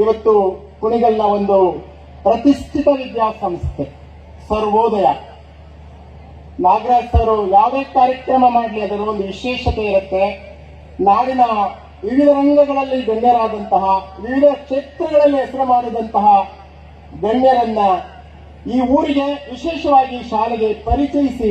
ಇವತ್ತು ಕುಣಿಗಲ್ನ ಒಂದು ಪ್ರತಿಷ್ಠಿತ ವಿದ್ಯಾಸಂಸ್ಥೆ, ಸರ್ವೋದಯ. ನಾಗರಾಜ್ ಸರ್ ಯಾವುದೇ ಕಾರ್ಯಕ್ರಮ ಮಾಡಲಿ, ಅದರ ಒಂದು ವಿಶೇಷತೆ ಇರುತ್ತೆ. ನಾಡಿನ ವಿವಿಧ ರಂಗಗಳಲ್ಲಿ ಗಣ್ಯರಾದಂತಹ, ವಿವಿಧ ಕ್ಷೇತ್ರಗಳಲ್ಲಿ ಹೆಸರು ಮಾಡಿದಂತಹ ಗಣ್ಯರನ್ನ ಈ ಊರಿಗೆ ವಿಶೇಷವಾಗಿ ಶಾಲೆಗೆ ಪರಿಚಯಿಸಿ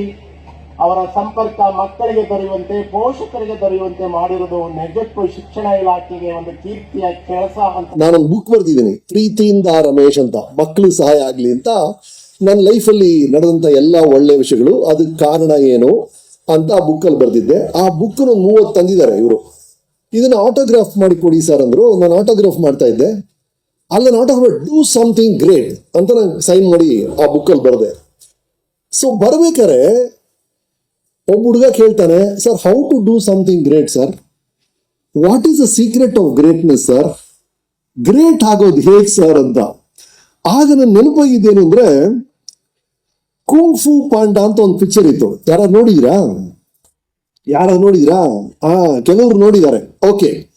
ಅವರ ಸಂಪರ್ಕ ಮಕ್ಕಳಿಗೆ ದೊರೆಯುವಂತೆ, ಪೋಷಕರಿಗೆ ದೊರೆಯುವಂತೆ ಮಾಡಿರುವುದು ನಿಜಕ್ಕೂ ಶಿಕ್ಷಣ ಇಲಾಖೆಗೆ ಒಂದು ಕೀರ್ತಿಯ ಕೆಲಸ ಅಂತ. ನಾನೊಂದು ಬುಕ್ ಬರ್ದಿದ್ದೀನಿ. ಪ್ರೀತಿಯಿಂದ ರಮೇಶ್ ಅಂತ. ಮಕ್ಕಳು ಸಹಾಯ ಆಗ್ಲಿ ಅಂತ. ನನ್ನ ಲೈಫಲ್ಲಿ ನಡೆದಂತ ಎಲ್ಲ ಒಳ್ಳೆ ವಿಷಯಗಳು. ಅದಕ್ಕೆ ಕಾರಣ ಏನು ಅಂತ ಆ ಬುಕ್ಕಲ್ಲಿ ಬರೆದಿದ್ದೆ. ಆ ಬುಕ್ ಮೂವತ್ತು ತಂದಿದ್ದಾರೆ ಇವರು. ಇದನ್ನ ಆಟೋಗ್ರಾಫ್ ಮಾಡಿ ಕೊಡಿ ಸರ್ ಅಂದ್ರು. ನಾನು ಆಟೋಗ್ರಾಫ್ ಮಾಡ್ತಾ ಇದ್ದೆ. ಅಲ್ಲಿ ಆಟೋಗ್ರಾಫ್ ಡೂ ಸಮಥಿಂಗ್ ಗ್ರೇಟ್ ಅಂತ ನಾನು ಸೈನ್ ಮಾಡಿ ಆ ಬುಕ್ಕಲ್ಲಿ ಬರೆದೆ. ಸೊ ಬರ್ಬೇಕಾರೆ ಒಬ್ಬ ಹುಡುಗ ಕೇಳ್ತಾನೆ sir how to do something great sir what is the secret of greatness sir great ಆಗೋದು ಹೇಗೆ ಸರ್ ಅಂತ? ಆಗ ನನ್ನ ನೆನಪಾಗಿದ್ದೇನು ಅಂದ್ರೆ ಕುಂಫು ಪಾಂಡ ಅಂತ ಒಂದು ಪಿಕ್ಚರ್ ಇತ್ತು. ಯಾರ ನೋಡಿದ್ರಾ? ಯಾರ ನೋಡಿದ್ರಾ? ಆ, ಕೆಲವರು ನೋಡಿದ್ದಾರೆ. ಓಕೆ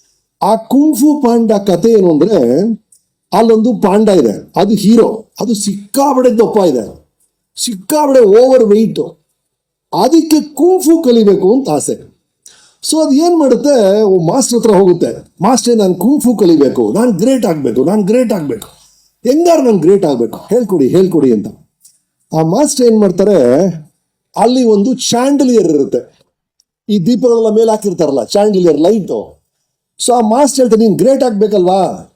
ಆ ಕುಂಫು ಪಾಂಡ ಕತೆ ಏನು ಅಂದ್ರೆ, ಅಲ್ಲೊಂದು ಪಾಂಡ ಇದೆ. ಅದು ಹೀರೋ ಅದು ಸಿಕ್ಕಾಬಡೆ ದಪ್ಪ ಇದೆ. ಸಿಕ್ಕಾಬಡೆ ಓವರ್ ವೆಯ್ಟ್ ಅದಕ್ಕೆ ಕೂಫು ಕಲಿಬೇಕು ಅಂತ ಆಸೆ. ಸೊ ಅದು ಏನು ಮಾಡುತ್ತೆ? ಮಾಸ್ಟರ್ ಹತ್ರ ಹೋಗುತ್ತೆ. ಮಾಸ್ಟರ್ ನಾನು ಕೂಫು ಕಲಿಬೇಕು. ನಾನು ಗ್ರೇಟ್ ಆಗಬೇಕು. ನಾನು ಗ್ರೇಟ್ ಆಗಬೇಕು. ಹೆಂಗಾರು ನಾನು ಗ್ರೇಟ್ ಆಗಬೇಕು? ಹೇಳ್ಕೊಡಿ ಹೇಳ್ಕೊಡಿ ಅಂತ. ಆ ಮಾಸ್ಟರ್ ಏನು ಮಾಡ್ತಾರೆ? ಅಲ್ಲಿ ಒಂದು ಚಾಂಡಲಿಯರ್ ಇರುತ್ತೆ. ಈ ದೀಪಗಳೆಲ್ಲ ಮೇಲೆ ಹಾಕಿರ್ತಾರಲ್ಲ ಚಾಂಡಲಿಯರ್ ಲೈಟು ಸೊ ಆ ಮಾಸ್ಟರ್ ಹೇಳ್ತಾರೆ ನೀನು ಗ್ರೇಟ್ ಆಗಬೇಕಲ್ವಾ?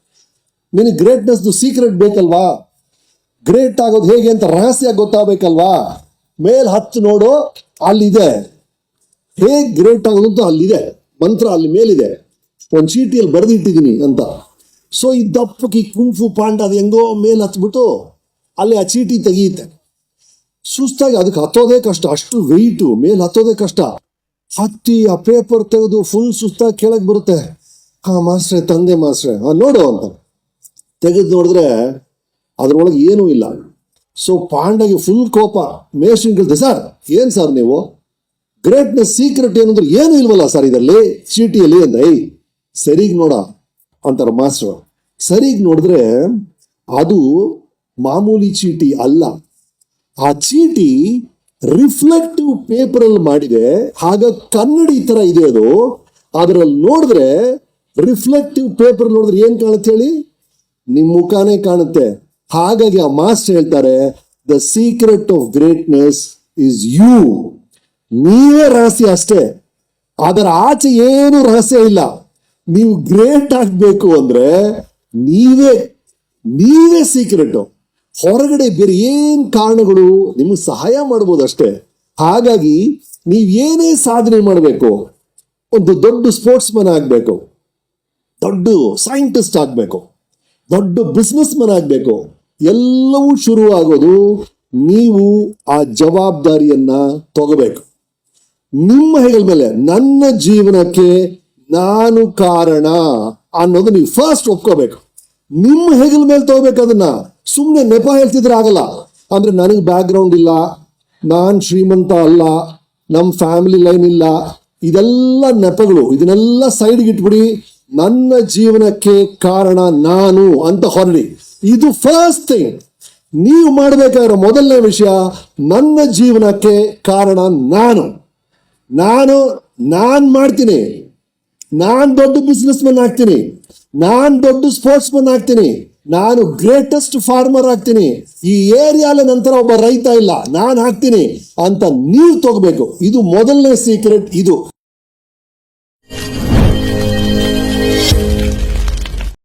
ನಿನಗೆ ಗ್ರೇಟ್ನೆಸ್ದು ಸೀಕ್ರೆಟ್ ಬೇಕಲ್ವಾ? ಗ್ರೇಟ್ ಆಗೋದು ಹೇಗೆ ಅಂತ ರಹಸ್ಯ ಗೊತ್ತಾಗಬೇಕಲ್ವಾ? ಮೇಲ್ ಹತ್ತು ನೋಡು ಅಲ್ಲಿದೆ. ಹೇಗೆ ಗ್ರೇಟ್ ಆಗೋದು ಅಂತ ಅಲ್ಲಿದೆ. ಮಂತ್ರ ಅಲ್ಲಿ ಮೇಲಿದೆ. ಒಂದು ಚೀಟಿಯಲ್ಲಿ ಬರೆದಿಟ್ಟಿದ್ದೀನಿ ಅಂತ. ಸೊ ಈ ದಪ್ಪಕ್ಕೆ ಈ ಕುಂಫು ಪಾಂಡ ಅದು ಹೆಂಗೋ ಮೇಲೆ ಹತ್ಬಿಟ್ಟು ಅಲ್ಲಿ ಆ ಚೀಟಿ ತೆಗೆಯುತ್ತೆ. ಸುಸ್ತಾಗಿ ಅದಕ್ಕೆ ಹತ್ತೋದೇ ಕಷ್ಟ. ಅಷ್ಟು ವೆಯ್ಟು ಮೇಲೆ ಹತ್ತೋದೇ ಕಷ್ಟ. ಹತ್ತಿ ಆ ಪೇಪರ್ ತೆಗೆದು ಫುಲ್ ಸುಸ್ತಾಗಿ ಕೆಳಗೆ ಬರುತ್ತೆ. ಹಾ ಮಾಸ್ಟ್ರೆ, ತಂದೆ ಮಾಸ್ಟ್ರೆ ಹಾ ನೋಡು ಅಂತ. ತೆಗೆದು ನೋಡಿದ್ರೆ ಅದ್ರೊಳಗೆ ಏನೂ ಇಲ್ಲ. ಸೊ ಪಾಂಡಗೆ ಫುಲ್ ಕೋಪ. ಕೇಳ್ತೆ ಸರ್, ಏನ್ ಸರ್ ನೀವು? ಗ್ರೇಟ್ನೆಸ್ ಸೀಕ್ರೆಟ್ ಏನಂದ್ರೆ ಏನು ಇಲ್ವಲ್ಲ ಸರ್ ಇದರಲ್ಲಿ? ಚೀಟಿಯಲ್ಲಿ ಅಂದ್ರೆ ಸರಿಗ್ ನೋಡ, ಅಂತಾರ ಮಾಸ್ಟರ್. ಸರಿಗ್ ನೋಡಿದ್ರೆ ಅದು ಮಾಮೂಲಿ ಚೀಟಿ ಅಲ್ಲ. ಆ ಚೀಟಿ ರಿಫ್ಲೆಕ್ಟಿವ್ ಪೇಪರ್ ಅಲ್ಲಿ ಮಾಡಿದೆ. ಆಗ ಕನ್ನಡಿ ತರ ಇದೆ ಅದು. ಅದರಲ್ಲಿ ನೋಡಿದ್ರೆ ರಿಫ್ಲೆಕ್ಟಿವ್ ಪೇಪರ್ ನೋಡಿದ್ರೆ ಏನ್ ಕಾಣುತ್ತೆ ಹೇಳಿ? ನಿಮ್ಮ ಮುಖಾನೇ ಕಾಣುತ್ತೆ. ಹಾಗಾಗಿ ಆ ಮಾಸ್ಟರ್ ಹೇಳ್ತಾರೆ the secret of greatness is you ನೀವೇ ರಹಸ್ಯ ಅಷ್ಟೇ. ಅದರ ಆಚೆ ಏನು ರಹಸ್ಯ ಇಲ್ಲ. ನೀವು ಗ್ರೇಟ್ ಆಗಬೇಕು ಅಂದ್ರೆ ನೀವೇ ನೀವೇ ಸೀಕ್ರೆಟ್ ಹೊರಗಡೆ ಬೇರೆ ಏನ್ ಕಾರಣಗಳು ನಿಮಗೆ ಸಹಾಯ ಮಾಡ್ಬೋದು ಅಷ್ಟೇ. ಹಾಗಾಗಿ ನೀವು ಏನೇ ಸಾಧನೆ ಮಾಡಬೇಕು, ಒಂದು ದೊಡ್ಡ ಸ್ಪೋರ್ಟ್ಸ್ ಮನ್ ಆಗಬೇಕು, ದೊಡ್ಡ ಸೈಂಟಿಸ್ಟ್ ಆಗ್ಬೇಕು. ದೊಡ್ಡ ಬಿಸ್ನೆಸ್ ಮನ್ ಆಗಬೇಕು. ಎಲ್ಲವೂ ಶುರು ಆಗೋದು ನೀವು ಆ ಜವಾಬ್ದಾರಿಯನ್ನ ತಗೋಬೇಕು. ನಿಮ್ಮ ಹೆಗಲ ಮೇಲೆ, ನನ್ನ ಜೀವನಕ್ಕೆ ನಾನು ಕಾರಣ ಅನ್ನೋದು ನೀವು ಫಸ್ಟ್ ಒಪ್ಕೋಬೇಕು. ನಿಮ್ಮ ಹೆಗಲ ಮೇಲೆ ತಗೋಬೇಕು ಅದನ್ನ. ಸುಮ್ಮನೆ ನೆಪ ಹೇಳ್ತಿದ್ರೆ ಆಗಲ್ಲ. ಅಂದ್ರೆ ನನಗೆ ಬ್ಯಾಕ್ ಗ್ರೌಂಡ್ ಇಲ್ಲ, ನಾನು ಶ್ರೀಮಂತ ಅಲ್ಲ ನಮ್ಮ ಫ್ಯಾಮಿಲಿ ಲೈನ್ ಇಲ್ಲ. ಇದೆಲ್ಲ ನೆಪಗಳು, ಇದನ್ನೆಲ್ಲ ಸೈಡ್ಗೆ ಇಟ್ಬಿಡಿ. ನನ್ನ ಜೀವನಕ್ಕೆ ಕಾರಣ ನಾನು ಅಂತ ಹೊರಳಿ ಇದು ಫಸ್ಟ್ ಥಿಂಗ್ ನೀವು ಮಾಡಬೇಕಾಗಿರೋ ಮೊದಲನೇ ವಿಷಯ, ನನ್ನ ಜೀವನಕ್ಕೆ ಕಾರಣ ನಾನು. ನಾನು ನಾನು ಮಾಡ್ತೀನಿ. ನಾನು ದೊಡ್ಡ ಬಿಸ್ನೆಸ್ ಮ್ಯಾನ್ ಆಗ್ತೀನಿ. ನಾನು ದೊಡ್ಡ ಸ್ಪೋರ್ಟ್ಸ್ ಮ್ಯಾನ್ ಆಗ್ತೀನಿ. ನಾನು ಗ್ರೇಟೆಸ್ಟ್ ಫಾರ್ಮರ್ ಆಗ್ತೀನಿ. ಈ ಏರಿಯಾಲ ನಂತರ ಒಬ್ಬ ರೈತ ಇಲ್ಲ. ನಾನು ಹಾಕ್ತೀನಿ ಅಂತ ನೀವು ತಗೋಬೇಕು. ಇದು ಮೊದಲನೇ ಸೀಕ್ರೆಟ್ ಇದು